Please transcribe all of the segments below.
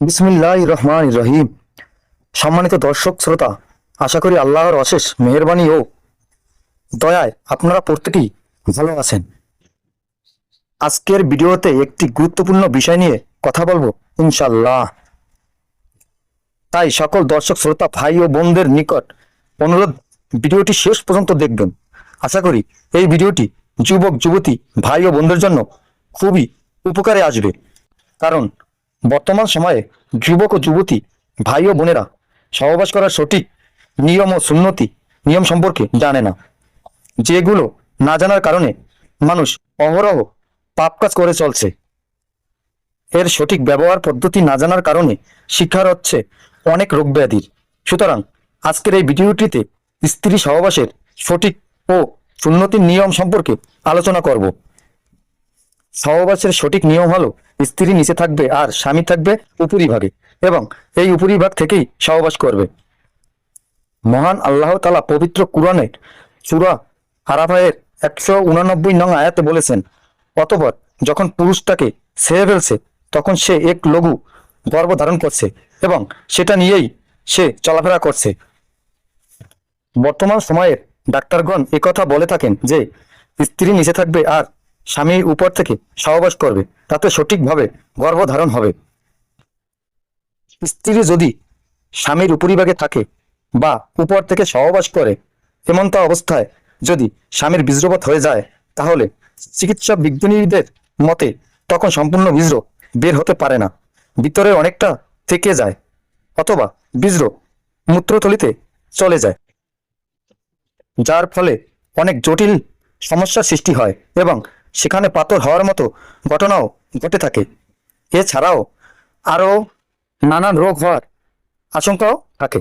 বিসমিল্লাহ রহমান রহিম সম্মানিত দর্শক, শ্রোতা, আশা করি আল্লাহর অশেষ মেহরবানি ও দয়ায় আপনারা প্রত্যেকেই ভালো আছেন। আজকের ভিডিওতে একটি গুরুত্বপূর্ণ বিষয় নিয়ে কথা বলব ইনশাল্লাহ তাই সকল দর্শক, শ্রোতা, ভাই ও বোনদের নিকট অনুরোধ, ভিডিওটি শেষ পর্যন্ত দেখবেন। আশা করি এই ভিডিওটি যুবক, যুবতী, ভাই ও বোনদের জন্য খুবই উপকারে আসবে। কারণ বর্তমান সময়ে যুবক ও যুবতী, ভাই ও বোনেরা সহবাস করার সঠিক নিয়ম ও সুন্নতি, নিয়ম সম্পর্কে জানে না। যেগুলো না জানার কারণে মানুষ অহরহ পাপ কাজ করে চলছে। এর সঠিক ব্যবহার পদ্ধতি না জানার কারণে শিক্ষার হচ্ছে অনেক রোগ ব্যাধির। সুতরাং আজকের এই ভিডিওটিতে স্ত্রী সহবাসের সঠিক ও সুন্নতির নিয়ম সম্পর্কে আলোচনা করব। সহবাসের সঠিক নিয়ম হলো স্ত্রী নিচে থাকবে আর স্বামী থাকবে উপরিভাগে এবং এই উপরিভাগ থেকেই সহবাস করবে। মহান আল্লাহ তালা পবিত্র কুরআনের সুরা আরাফায়ের একশো উনানব্বই নং আয়াতে বলেছেন, অতপর যখন পুরুষটাকে ছেড়ে ফেলছে, তখন সে এক লঘু গর্ভ ধারণ করছে এবং সেটা নিয়েই সে চলাফেরা করছে। বর্তমান সময়ের ডাক্তারগণ একথা বলে থাকেন যে, স্ত্রী নিচে থাকবে আর স্বামীর উপর থেকে সহবাস করবে, তাতে সঠিকভাবে গর্ভধারণ হবে। স্ত্রী যদি স্বামীর উপরিভাগে থাকে বা উপর থেকে সহবাস করে এমনটা অবস্থায় যদি স্বামীর বীজ্রপাত হয়ে যায়, তাহলে চিকিৎসা বিজ্ঞানীদের মতে তখন সম্পূর্ণ বীজ্র বের হতে পারে না, ভিতরে অনেকটা থেকে যায় অথবা বীজ্র মূত্রথলিতে চলে যায়। যার ফলে অনেক জটিল সমস্যার সৃষ্টি হয় এবং সেখানে পাথর হওয়ার মতো ঘটনাও ঘটে থাকে। এছাড়াও আরও নানান রোগ হওয়ার আশঙ্কাও থাকে।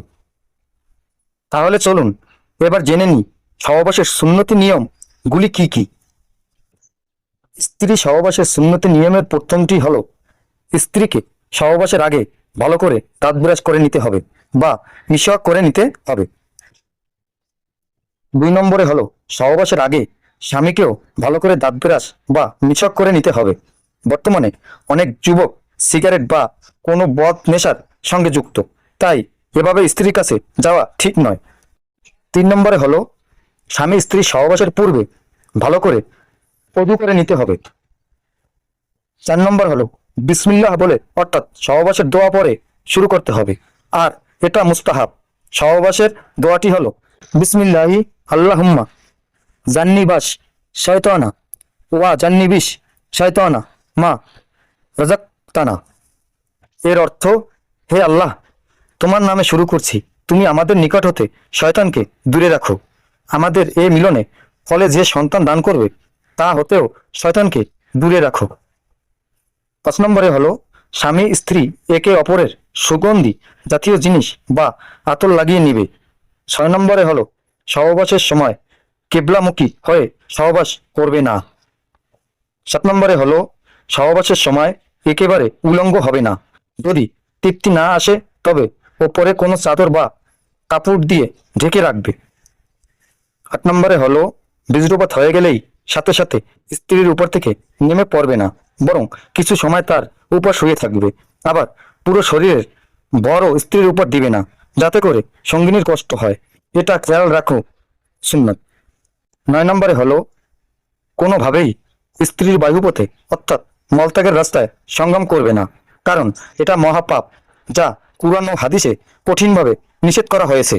তাহলে চলুন এবার জেনে নিই সহবাসের সুন্নতি নিয়মগুলি কি কি। স্ত্রী সহবাসের সুন্নতি নিয়মের প্রথমটি হলো স্ত্রীকে সহবাসের আগে ভালো করে দাঁত ব্রাশ করে নিতে হবে বা মিশক করে নিতে হবে। দুই নম্বরে হলো সহবাসের আগে স্বামীকেও ভালো করে দাঁত ব্রাশ বা মিশক করে নিতে হবে। বর্তমানে অনেক যুবক সিগারেট বা কোনো বদ নেশার সঙ্গে যুক্ত। তাই এভাবে স্ত্রীর কাছে যাওয়া ঠিক নয়। তিন নম্বরে হলো, স্বামী স্ত্রী সহবাসের পূর্বে ভালো করে অজু করে নিতে হবে। চার নম্বর হলো, বিসমিল্লাহ বলে অর্থাৎ সহবাসের দোয়া পরে শুরু করতে হবে। আর এটা মুস্তাহাব। সহবাসের দোয়াটি হলো, বিসমিল্লাহি আল্লাহুম্মা জান্নিবাস, শয়তানা। ওয়া, জান্নিবিস, শয়তানা। মা রাজাক্তানা এর অর্থ, হে আল্লাহ, তোমার নামে শুরু করছি। তুমি আমাদের নিকট হতে শয়তানকে দূরে রাখো। আমাদের এ মিলনে ফলে যে সন্তান দান করবে, তা হতেও শয়তানকে দূরে রাখো। পাঁচ নম্বরে হলো, স্বামী, স্ত্রী, একে অপরের সুগন্ধি জাতীয় জিনিস বা আতর লাগিয়ে নিবে। ছয় নম্বরে হলো, সহবাসের সময় কেবলামুখী হয়ে সহবাস করবে না। সাত নম্বরে হলো, সহবাসের সময় একেবারে উলঙ্গ হবে না। যদি তৃপ্তি না আসে, তবে ওপরে কোনো চাদর বা কাপড় দিয়ে ঢেকে রাখবে। আট নম্বরে হলো, বীজরূপাত হয়ে গেলেই সাথে সাথে স্ত্রীর উপর থেকে নেমে পড়বে না, বরং কিছু সময় তার উপর শুয়ে থাকবে। আবার পুরো শরীরের বড় স্ত্রীর উপর দিবে না, যাতে করে সঙ্গিনীর কষ্ট হয়। এটা খেয়াল রাখো, সুন্নত। নয় নম্বরে হলো, কোনোভাবেই স্ত্রীর বায়ুপথে, অর্থাৎ মলত্যাগের রাস্তায় সংগ্রাম করবে না। কারণ এটা মহাপাপ, যা কুরআন ও হাদিসে কঠিনভাবে নিষেধ করা হয়েছে।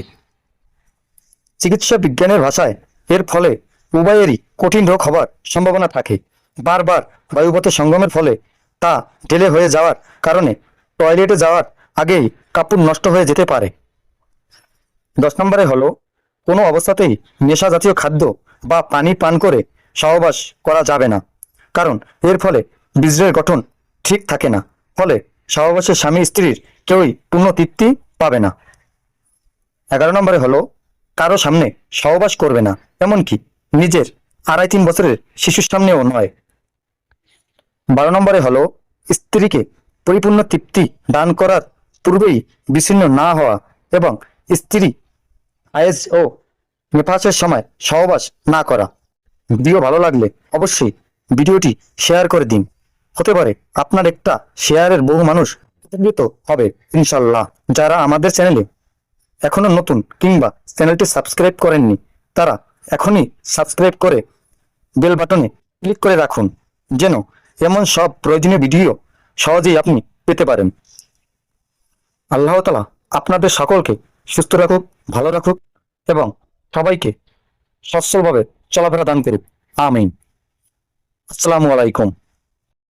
চিকিৎসা বিজ্ঞানের ভাষায় এর ফলে উভয়েরই কঠিন রোগ হবার সম্ভাবনা থাকে। বারবার বায়ুপথে সঙ্গমের ফলে তা ঢেলে হয়ে যাওয়ার কারণে টয়লেটে যাওয়ার আগেই কাপড় নষ্ট হয়ে যেতে পারে। দশ নম্বরে হলো, কোনো অবস্থাতেই নেশা জাতীয় খাদ্য বা পানি পান করে সহবাস করা যাবে না। কারণ এর ফলে বীজের গঠন ঠিক থাকে না। ফলে সহবাসের স্বামী স্ত্রীর কেউই পূর্ণ তৃপ্তি পাবে না। এগারো নম্বরে হলো, কারও সামনে সহবাস করবে না, এমনকি নিজের আড়াই তিন বছরের শিশুর সামনেও নয়। বারো নম্বরে হলো, স্ত্রীকে পরিপূর্ণ তৃপ্তি দান করার পূর্বেই বিচ্ছিন্ন না হওয়া এবং স্ত্রী আয়েজ ও নেফাসের সময় সহবাস না করা। ভিডিও ভালো লাগলে অবশ্যই ভিডিওটি শেয়ার করে দিন। হতে পারে আপনার একটা শেয়ারের বহু মানুষ উপকৃত হবে ইনশাল্লাহ যারা আমাদের চ্যানেলে এখনও নতুন কিংবা চ্যানেলটি সাবস্ক্রাইব করেননি, তারা এখনই সাবস্ক্রাইব করে বেল বাটনে ক্লিক করে রাখুন, যেন এমন সব প্রয়োজনীয় ভিডিও সহজেই আপনি পেতে পারেন। আল্লাহ তালা আপনাদের সকলকে সুস্থ রাখুক, ভালো রাখুক এবং সবাইকে সচ্ছলভাবে চলাফেরা দান করুক। আমিন। আসসালামু আলাইকুম।